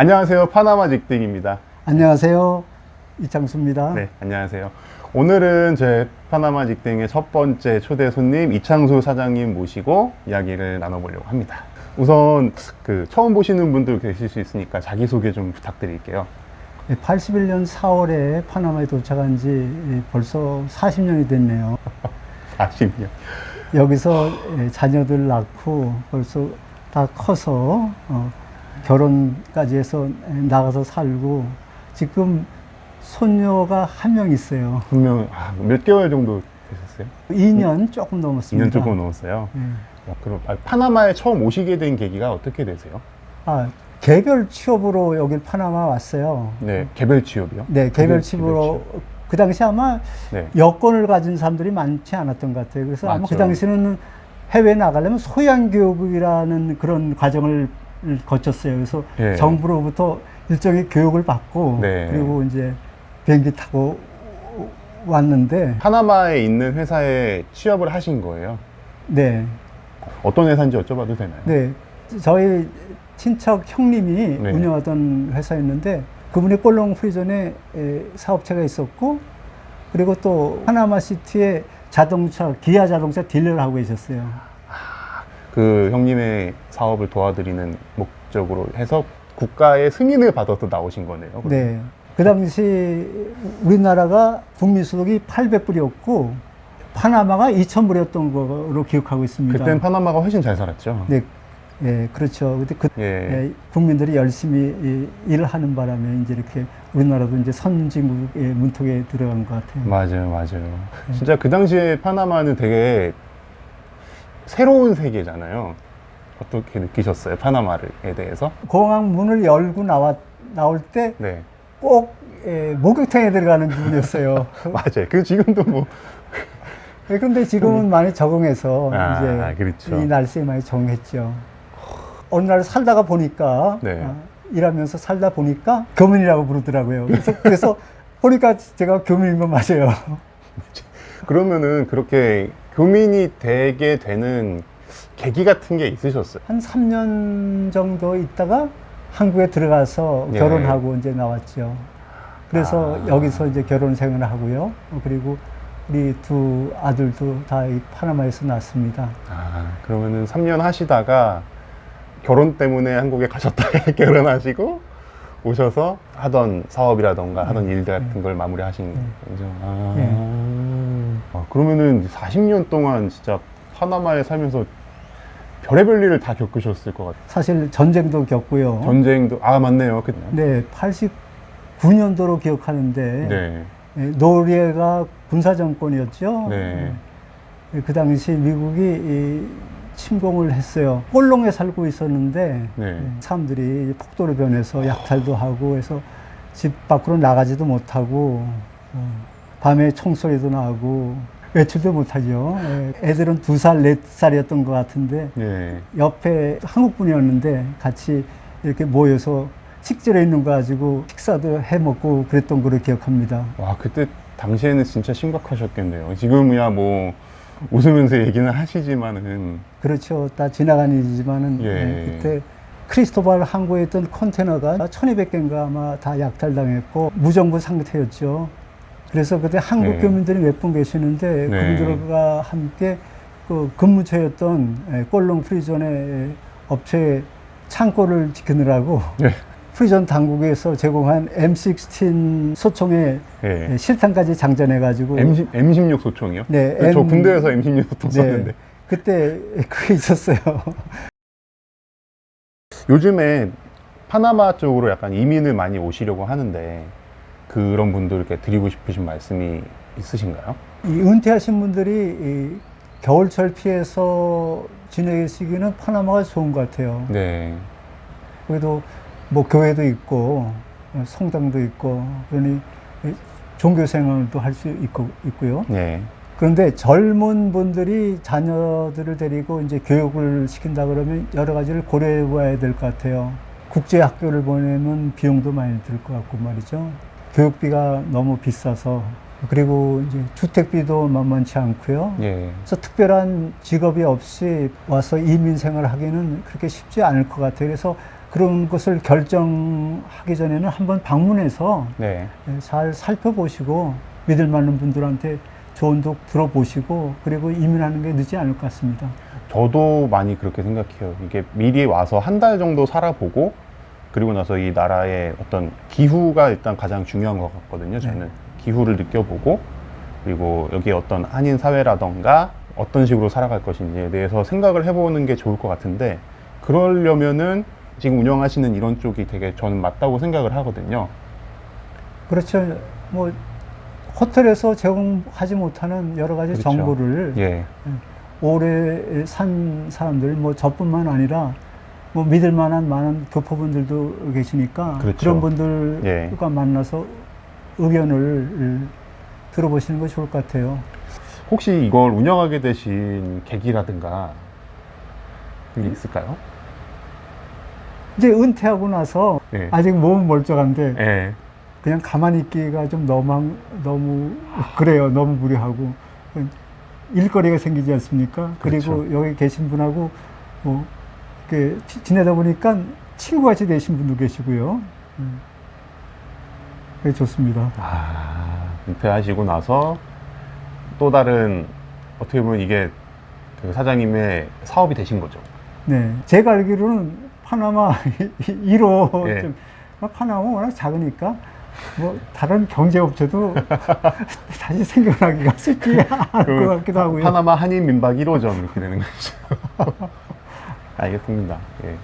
안녕하세요. 파나마 직딩입니다. 안녕하세요. 이창수입니다. 네, 안녕하세요. 오늘은 제 파나마 직딩의 첫 번째 초대 손님 이창수 사장님 모시고 이야기를 나눠보려고 합니다. 우선 그 처음 보시는 분들 계실 수 있으니까 자기소개 좀 부탁드릴게요. 81년 4월에 파나마에 도착한 지 벌써 40년이 됐네요. 40년. 여기서 자녀들 낳고 벌써 다 커서 어, 결혼까지 해서 나가서 살고 지금 손녀가 한 명 있어요. 분명 아, 몇 개월 정도 되셨어요? 2년 조금 넘었습니다. 2년 조금 넘었어요. 네. 어, 그럼 아, 파나마에 처음 오시게 된 계기가 어떻게 되세요? 아, 개별 취업으로 여기 파나마 왔어요. 네, 개별 취업이요? 네, 개별 취업으로 그 당시 아마 네. 여권을 가진 사람들이 많지 않았던 것 같아요. 그래서 아마 맞죠. 그 당시에는 해외 나가려면 소양 교육이라는 그런 과정을 거쳤어요. 그래서 예. 정부로부터 일종의 교육을 받고 네. 그리고 이제 비행기 타고 왔는데 파나마에 있는 회사에 취업을 하신 거예요. 네. 어떤 회사인지 여쭤봐도 되나요? 네. 저희 친척 형님이 네. 운영하던 회사였는데 그분이 꼴롱 프리전에 에, 사업체가 있었고 그리고 또 파나마 시티에 자동차 기아 자동차 딜러를 하고 계셨어요. 그 형님의 사업을 도와드리는 목적으로 해서 국가의 승인을 받아서 나오신 거네요. 그럼? 네. 그 당시 우리나라가 국민 소득이 800불이었고 파나마가 2,000불이었던 거로 기억하고 있습니다. 그땐 파나마가 훨씬 잘 살았죠. 네. 예, 그렇죠. 근데 그 예. 예, 국민들이 열심히 이, 일을 하는 바람에 이제 이렇게 우리나라도 이제 선진국의 문턱에 들어간 것 같아요. 맞아요, 맞아요. 네. 진짜 그 당시에 파나마는 되게 새로운 세계잖아요. 어떻게 느끼셨어요, 파나마에 대해서? 공항 문을 열고 나왔 나올 네, 때꼭 예, 목욕탕에 들어가는 기분이었어요. 맞아요. 그 지금도 뭐 예, 그런데 지금은 많이 적응해서 아, 이제 그렇죠. 이 날씨에 많이 적응했죠. 어느 날 살다가 보니까 네. 아, 일하면서 살다 보니까 교민이라고 부르더라고요. 그래서, 그래서 보니까 제가 교민인 건 맞아요. 그러면은 그렇게 교민이 되게 되는 계기 같은 게 있으셨어요? 한 3년 정도 있다가 한국에 들어가서 예. 결혼하고 이제 나왔죠. 그래서 아. 여기서 이제 결혼 생활을 하고요. 어, 그리고 우리 두 아들도 다 이 파나마에서 낳았습니다. 아, 그러면은 3년 하시다가 결혼 때문에 한국에 가셨다가 결혼하시고 오셔서 하던 사업이라던가 하던 일들 같은 걸 마무리하신 네. 거죠. 아, 네. 아, 그러면은 40년 동안 진짜 파나마에 살면서 별의별 일을 다 겪으셨을 것 같아요. 사실 전쟁도 겪고요. 전쟁도 아 맞네요. 그, 네, 89년도로 기억하는데 네. 예, 노르웨이가 군사 정권이었죠. 네. 예, 그 당시 미국이 이 침공을 했어요. 꼴롱에 살고 있었는데 네. 예, 사람들이 폭도로 변해서 약탈도 하고 해서 집 밖으로 나가지도 못하고 어, 밤에 총소리도 나고 외출도 못하죠. 예, 애들은 두 살, 네 살이었던 것 같은데 네. 옆에 한국 분이었는데 같이 이렇게 모여서 식재료 있는 거 가지고 식사도 해 먹고 그랬던 거를 기억합니다. 와 그때 당시에는 진짜 심각하셨겠네요. 지금이야 뭐 웃으면서 얘기는 하시지만은 그렇죠. 다 지나간 일이지만은 예. 예, 그때 크리스토발 항구에 있던 컨테너가 1200개인가 아마 다 약탈당했고 무정부 상태였죠. 그래서 그때 한국 네. 교민들이 몇 분 계시는데 네. 그분들과 함께 그 근무처였던 예, 꼴롱 프리전의 업체 창고를 지키느라고 네. 프리전 당국에서 제공한 M16 소총에 예. 예, 실탄까지 장전해가지고 M, M16 소총이요? 네, 저 M- 군대에서 M16 소총 썼는데 그때 그게 있었어요. 요즘에 파나마 쪽으로 약간 이민을 많이 오시려고 하는데 그런 분들께 드리고 싶으신 말씀이 있으신가요? 이 은퇴하신 분들이 이 겨울철 피해서 지내시기는 파나마가 좋은 것 같아요. 네. 그래도 뭐 교회도 있고 성당도 있고 그러니 이 종교 생활도 할 수 있고 있고요. 네. 그런데 젊은 분들이 자녀들을 데리고 이제 교육을 시킨다 그러면 여러 가지를 고려해 봐야 될 것 같아요. 국제 학교를 보내면 비용도 많이 들 것 같고 말이죠. 교육비가 너무 비싸서 그리고 이제 주택비도 만만치 않고요. 예. 그래서 특별한 직업이 없이 와서 이민 생활을 하기는 그렇게 쉽지 않을 것 같아요. 그래서 그런 것을 결정하기 전에는 한번 방문해서 네. 예, 잘 살펴보시고 믿을 만한 분들한테 조언도 들어보시고 그리고 이민하는 게 늦지 않을 것 같습니다. 저도 많이 그렇게 생각해요. 이게 미리 와서 한 달 정도 살아보고 그리고 나서 이 나라의 어떤 기후가 일단 가장 중요한 것 같거든요. 저는 기후를 느껴보고 그리고 여기 어떤 한인 사회라던가 어떤 식으로 살아갈 것인지에 대해서 생각을 해보는 게 좋을 것 같은데 그러려면은 지금 운영하시는 이런 쪽이 되게 저는 맞다고 생각을 하거든요. 그렇죠. 뭐 호텔에서 제공하지 못하는 여러 가지 그렇죠. 정보를 예. 오래 산 사람들 뭐 저뿐만 아니라 뭐 믿을 만한 많은 교포분들도 계시니까 그렇죠. 런 분들과 예. 만나서 의견을 들어보시는 것이 좋을 것 같아요. 혹시 이걸 운영하게 되신 계기라든가 그게 있을까요? 이제 은퇴하고 나서 예. 아직 몸은 멀쩡한데 예. 그냥 가만히 있기가 좀 너무 너무 그래요. 너무 무리하고 일거리가 생기지 않습니까? 그리고 그렇죠. 여기 계신 분하고 뭐 지- 지내다 보니까 친구같이 되신 분도 계시고요. 음. 그게 좋습니다. 아, 은퇴하시고 나서 또 다른 어떻게 보면 이게 그 사장님의 사업이 되신 거죠. 네, 제가 알기로는 파나마 1호 예. 좀 파나마 워낙 작으니까 뭐 다른 경제업체도 다시 생겨나기가 쉽지 않을 그 것 같기도 하고요. 파나마 한인 민박 1호점 이렇게 되는 거죠. 알겠습니다. 예.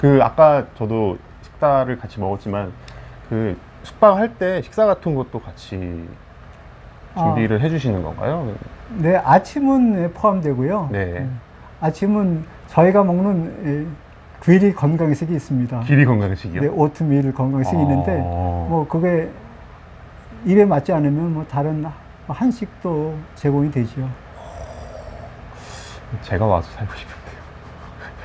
그 아까 저도 식사를 같이 먹었지만 그 숙박할 때 식사 같은 것도 같이 준비를 해주시는 건가요? 네, 아침은 포함되고요. 네. 아침은 저희가 먹는 에, 귀리 건강식이 있습니다. 길이 건강식이요. 네, 오트밀 건강식이 있는데 어. 뭐 그게 입에 맞지 않으면 뭐 다른 한식도 제공이 되죠. 제가 와서 살고 싶은데요.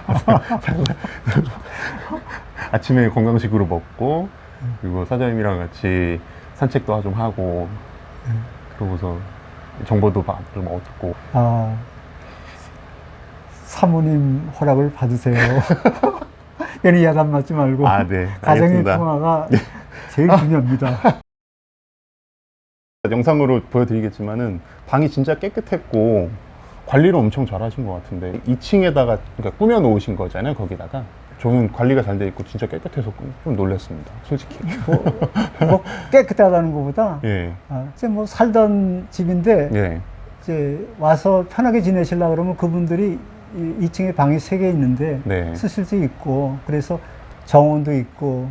아침에 건강식으로 먹고 그리고 사장님이랑 같이 산책도 좀 하고 그러고서 정보도 바- 좀 얻고 아, 사모님 허락을 받으세요. 괜히 야단 맞지 말고 아, 네. 가정의 알겠습니다. 평화가 제일 중요합니다. 영상으로 보여드리겠지만은 방이 진짜 깨끗했고 관리를 엄청 잘하신 것 같은데 2층에다가 그러니까 꾸며 놓으신 거잖아요 거기다가 저는 관리가 잘 돼 있고 진짜 깨끗해서 좀 놀랐습니다 솔직히 뭐, 뭐 깨끗하다는 것보다 예 아, 이제 뭐 살던 집인데 예. 이제 와서 편하게 지내시려 그러면 그분들이 이 2층에 방이 세 개 있는데 네. 쓰실 수 있고 그래서 정원도 있고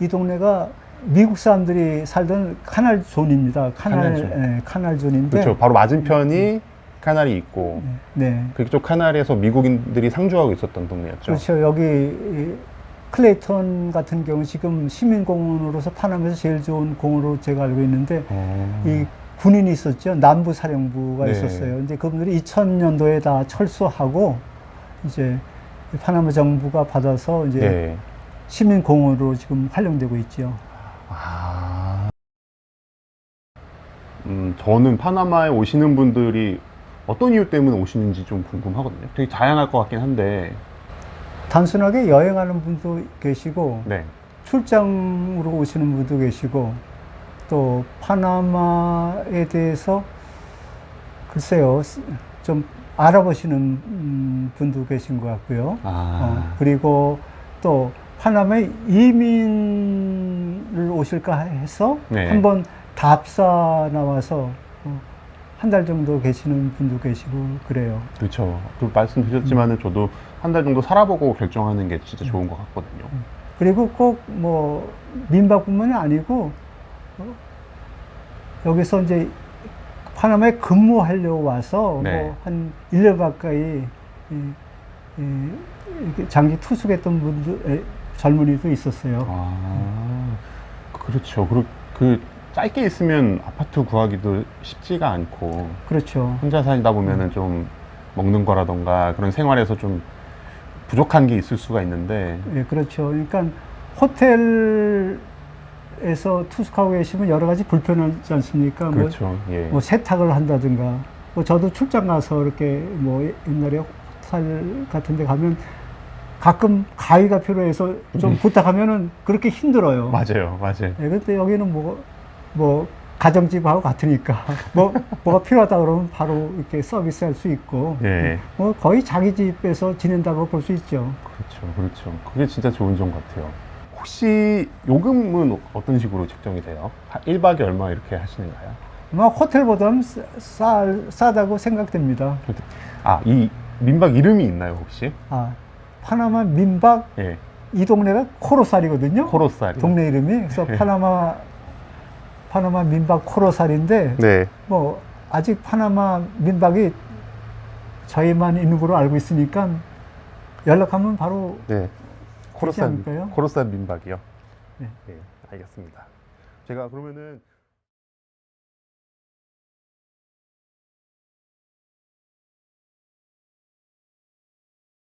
이 동네가 미국 사람들이 살던 카날 존입니다. 카날 카날 존. 예, 카날 존인데 그렇죠 바로 맞은편이 카날이 있고 네. 그쪽 카날에서 미국인들이 상주하고 있었던 동네였죠 그렇죠. 여기 이 클레이턴 같은 경우 지금 시민공원으로서 파남에서 제일 좋은 공원으로 제가 알고 있는데 어. 이 군인이 있었죠. 남부 사령부가 네. 있었어요. 근데 그분들이 2000년도에 다 철수하고 이제 파나마 정부가 받아서 이제 예. 시민공원으로 지금 활용되고 있죠. 아. 음, 저는 파나마에 오시는 분들이 어떤 이유 때문에 오시는지 좀 궁금하거든요. 되게 다양할 것 같긴 한데, 단순하게 여행하는 분도 계시고 네. 출장으로 오시는 분도 계시고 또 파나마에 대해서 글쎄요 좀 알아보시는 음, 분도 계신 것 같고요. 아, 어, 그리고 또 파나마에 이민을 오실까 해서 네. 한번 답사 나와서 어, 한 달 정도 계시는 분도 계시고 그래요. 그렇죠. 그 말씀 드렸지만은 저도 한 달 정도 살아보고 결정하는 게 진짜 좋은 것 같거든요. 그리고 꼭 뭐 민박뿐만이 아니고 어, 여기서 이제 파나마에 근무하려고 와서 네. 뭐한 1년 가까이 이, 이, 이렇게 장기 투숙했던 분들 에, 젊은이도 있었어요. 아, 그렇죠. 그, 그 짧게 있으면 아파트 구하기도 쉽지가 않고 그렇죠. 혼자 살다 보면은 좀 먹는 거라던가 그런 생활에서 좀 부족한 게 있을 수가 있는데 예, 그렇죠. 그러니까 호텔에서 투숙하고 계시면 여러 가지 불편하지 않습니까? 뭐, 그렇죠. 예. 뭐 세탁을 한다든가 뭐 저도 출장 가서 이렇게 뭐 옛날에 호텔 같은 데 가면 가끔 가위가 필요해서 좀 부탁하면은 그렇게 힘들어요. 맞아요, 맞아요. 예, 근데 여기는 뭐, 뭐, 가정집하고 같으니까, 뭐, 뭐가 필요하다 그러면 바로 이렇게 서비스 할 수 있고, 예. 뭐, 거의 자기 집에서 지낸다고 볼 수 있죠. 그렇죠, 그렇죠. 그게 진짜 좋은 점 같아요. 혹시 요금은 어떤 식으로 책정이 돼요? 1박에 얼마 이렇게 하시는가요? 뭐, 호텔보다는 싸, 싸, 싸다고 생각됩니다. 아, 이 민박 이름이 있나요, 혹시? 아, 파나마 민박, 예. 이 동네가 코로살이거든요. 코로살이. 동네 이름이. 그래서 네. 파나마, 파나마 민박 코로살인데, 네. 뭐, 아직 파나마 민박이 저희만 있는 걸로 알고 있으니까 연락하면 바로 네. 코로살, 않을까요? 코로살 민박이요? 네. 네, 알겠습니다. 제가 그러면은